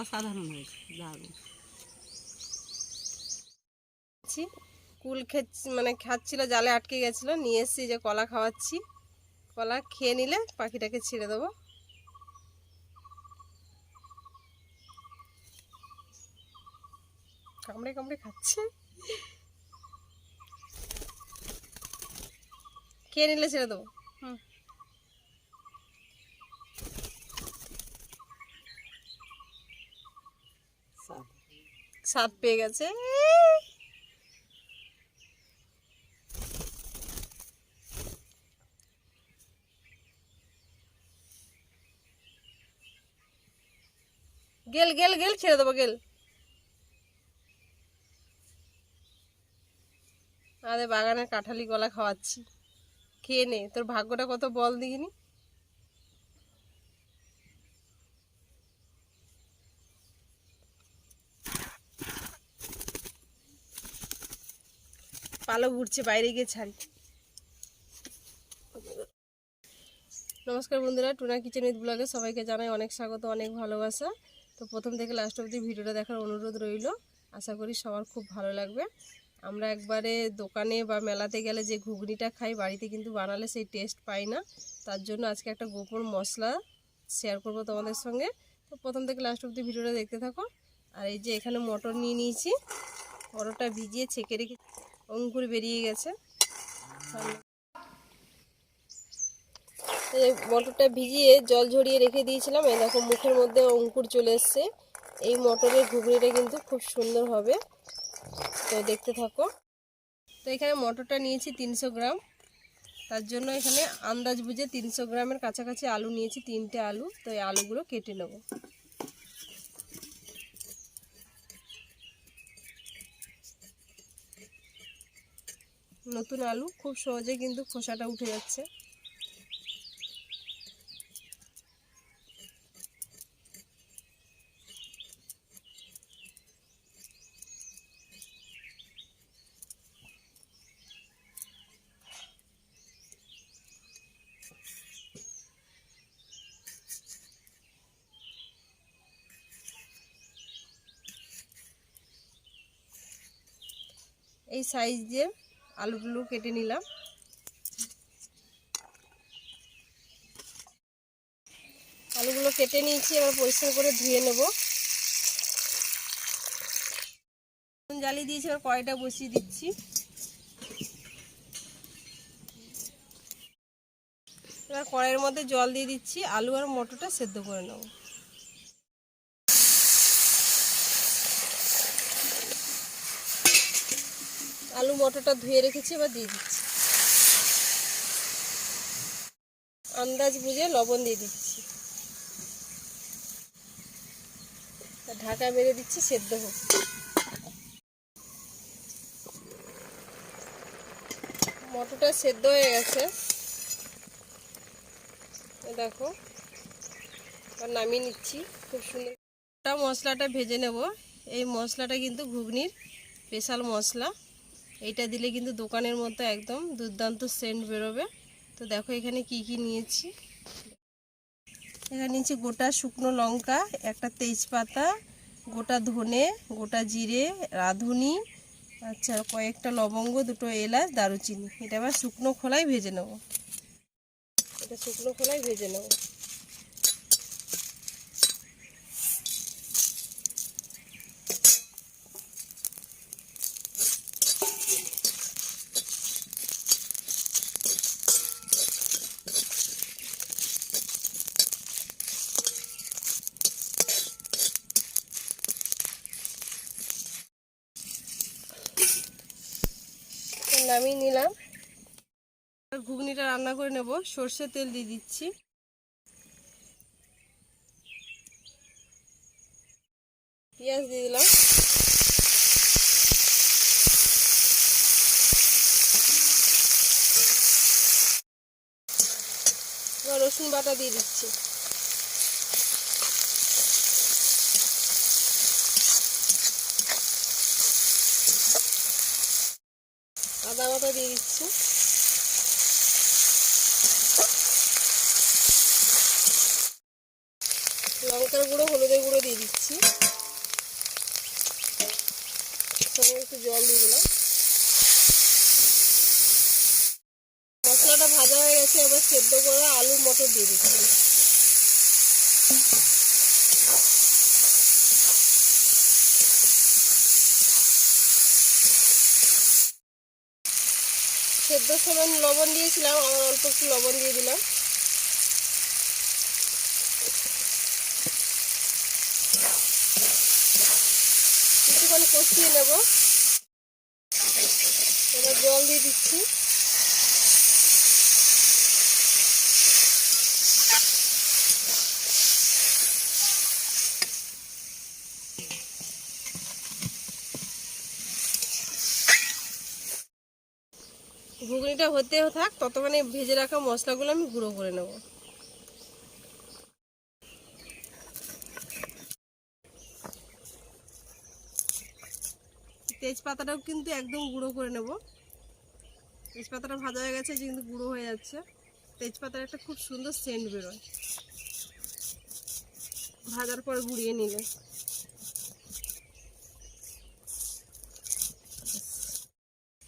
অসাধারণ হয়েছে, দারুণ। কুল খেচ্ছি মানে খাচ্ছিল, জালে আটকে গেছিল, নিয়ে এসেছি যে কলা খাওয়াচ্ছি। কলা খেয়ে নিলে পাখিটাকে ছেড়ে দেবো। কামড়ে কামড়ে খাচ্ছে। খেয়ে নিলে ছেড়ে দেবো। হুম স্বাদ। স্বাদ পেয়ে গেছে। গেল গেল গেল, ছেড়ে দেবো, গেল। আমাদের বাগানের কাঁঠালি কলা খাওয়াচ্ছি। খেয়ে নে, তোর ভাগ্যটা কত বল দিখিনি। পালক উঠছে বাইরে গিয়ে ছাড়ি নমস্কার বন্ধুরা, টুনা কিচেন উইথ ব্লগে সবাইকে জানাই অনেক স্বাগত, অনেক ভালোবাসা। তো প্রথম থেকে লাস্ট অবধি ভিডিওটা দেখার অনুরোধ রইল। আশা করি সবার খুব ভালো লাগবে। আমরা একবারে দোকানে বা মেলাতে গেলে যে ঘুগনিটা খাই, বাড়িতে কিন্তু বানালে সেই টেস্ট পাই না। তার জন্য আজকে একটা গোপন মশলা শেয়ার করব তোমাদের সঙ্গে। তো প্রথম থেকে লাস্ট অবধি ভিডিওটা দেখতে থাকো। আর এই যে এখানে মটর নিয়ে নিয়েছি। মটরটা ভিজিয়ে ছেঁকে রেখে অঙ্কুর বেরিয়ে গেছে। মটরটা ভিজিয়ে জল ঝরিয়ে রেখে দিয়েছিলাম, এই দেখো মুখের মধ্যে অঙ্কুর চলে এসছে। এই মটরের ঘুগনিটা কিন্তু খুব সুন্দর হবে। তো দেখতে থাকো। তো এখানে মটরটা নিয়েছি তিনশো গ্রাম। তার জন্য এখানে আন্দাজ বুঝে তিনশো গ্রামের কাছাকাছি আলু নিয়েছি, তিনটে আলু। তো এই আলুগুলো কেটে নেব। নতুন আলু খুব সহজে কিন্তু খোসাটা উঠে যাচ্ছে। এই সাইজ দিয়ে আলুগুলো কেটে নিলাম। আলুগুলো কেটে নিয়েছি, এবার পরিষ্কার করে ধুয়ে নেব। জ্বালিয়ে দিয়েছি, এবার কড়াইটা বসিয়ে দিচ্ছি। এবার কড়াইয়ের মধ্যে জল দিয়ে দিচ্ছি, আলু আর মটরটা সেদ্ধ করে নেব। আলু মটরটা ধুয়ে রেখেছি, এবার দিয়ে দিচ্ছি। আন্দাজ বুঝে লবণ দিয়ে দিচ্ছি। ঢাকা মেরে দিচ্ছি, সেদ্ধ হোক মটরটা সেদ্ধ হয়ে গেছে। দেখো নামিয়ে নিচ্ছি, খুব সুন্দর। মশলাটা ভেজে নেব। এই মশলাটা কিন্তু ঘুগনির স্পেশাল মশলা। এইটা দিলে কিন্তু দোকানের মতো একদম দুর্দান্ত সেন্ট বেরোবে। তো দেখো এখানে কি কি নিয়েছি। এখানে নিয়েছি গোটা শুকনো লঙ্কা, একটা তেজপাতা, গোটা ধনে, গোটা জিরে, রাঁধুনি আচ্ছা কয়েকটা লবঙ্গ, দুটো এলাচ, দারুচিনি। এটা আবার শুকনো খোলাই ভেজে নেব। এটা শুকনো খোলাই ভেজে নেব। নামিয়ে নিলাম। ঘুগনিটা রান্না করে নেব। সর্ষে তেল দিয়ে দিচ্ছি। পেঁয়াজ দিয়ে দিলাম। রসুন বাটা দিয়ে দিচ্ছি। আদা বাটা দিয়ে দিচ্ছি। লঙ্কার গুঁড়ো, হলুদের গুঁড়ো দিয়ে দিচ্ছি। একটু জল দিয়ে দিলাম। মশলাটা ভাজা হয়ে গেছে, এবার সেদ্ধ করা আলু, মটর দিয়ে দিচ্ছি। সেদ্ধর লবণ দিয়েছিলাম আমার অল্প একটু লবণ দিয়ে দিলাম। কিছুক্ষণ কষিয়ে নেব। এবার জল দিয়ে দিচ্ছি। ঘুগনিটা হতে থাক ততক্ষণে ভেজে রাখা মশলাগুলো আমি গুঁড়ো করে নেব। তেজপাতাটাও কিন্তু একদম গুঁড়ো করে নেব। তেজপাতাটা ভাজা হয়ে গেছে কিন্তু গুঁড়ো হয়ে যাচ্ছে। তেজপাতার একটা খুব সুন্দর সেন্ট বেরোয়। ভাজার পর গুঁড়িয়ে নিলে।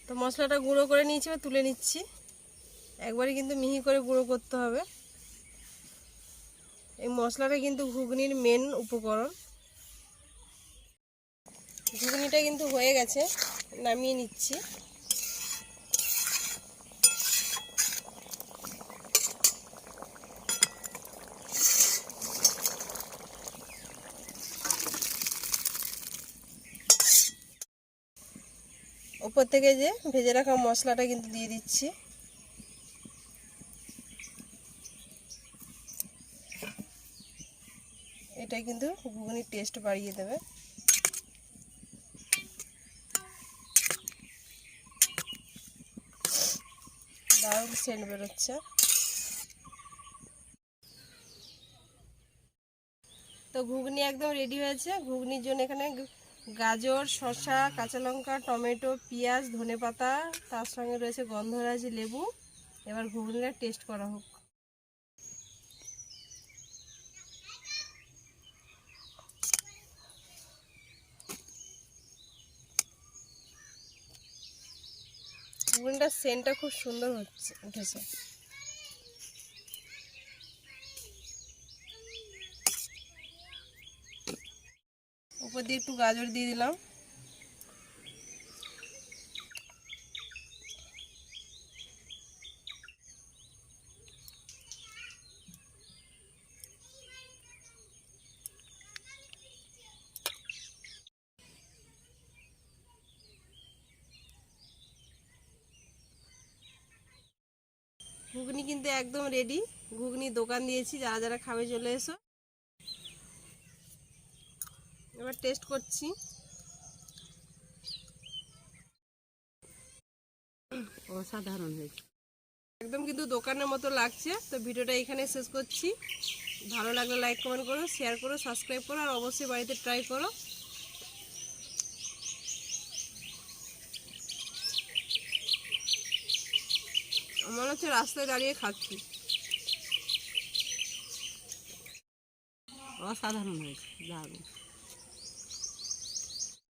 তো মশলাটা গুঁড়ো করে নিয়েছি বা তুলে নিচ্ছি। একবারে কিন্তু মিহি করে গুঁড়ো করতে হবে। এই মশলাটা কিন্তু ঘুগনির মেন উপকরণ। ঘুগনিটা কিন্তু হয়ে গেছে, নামিয়ে নিচ্ছি। উপর থেকে যে ভেজে রাখা মশলাটা কিন্তু দিয়ে দিচ্ছি। এটা কিন্তু ঘুগনির টেস্ট বাড়িয়ে দেবে। দারুণ সেন্ট বেরোচ্ছে। তো ঘুগনি একদম রেডি হয়েছে। ঘুগনির জন্য এখানে গাজর, শসা, কাঁচা লঙ্কা, টমেটো, পেঁয়াজ ধনেপাতা তার সঙ্গে রয়েছে গন্ধরাজি লেবু। এবার ঘুগনিটা টেস্ট করা হোক। ঘুগনিটার সেন্টটা খুব সুন্দর হচ্ছে, উঠেছে। উপর দিয়ে একটু গাজর দিয়ে দিলাম। ঘুগনি কিন্তু একদম রেডি ঘুগনি দোকান দিয়েছি, যারা যারা খাবে চলে এসো। এবার টেস্ট করছি। অসাধারণ হয়েছে। একদম কিন্তু দোকানের মতো লাগছে। তো ভিডিওটা এখানে শেষ করছি। ভালো লাগলে লাইক কমেন্ট করো শেয়ার করো সাবস্ক্রাইব করো আর অবশ্যই বাড়িতে ট্রাই করো। মনে হচ্ছে রাস্তায় দাঁড়িয়ে খাচ্ছি। অসাধারণ হয়েছে দারুণ।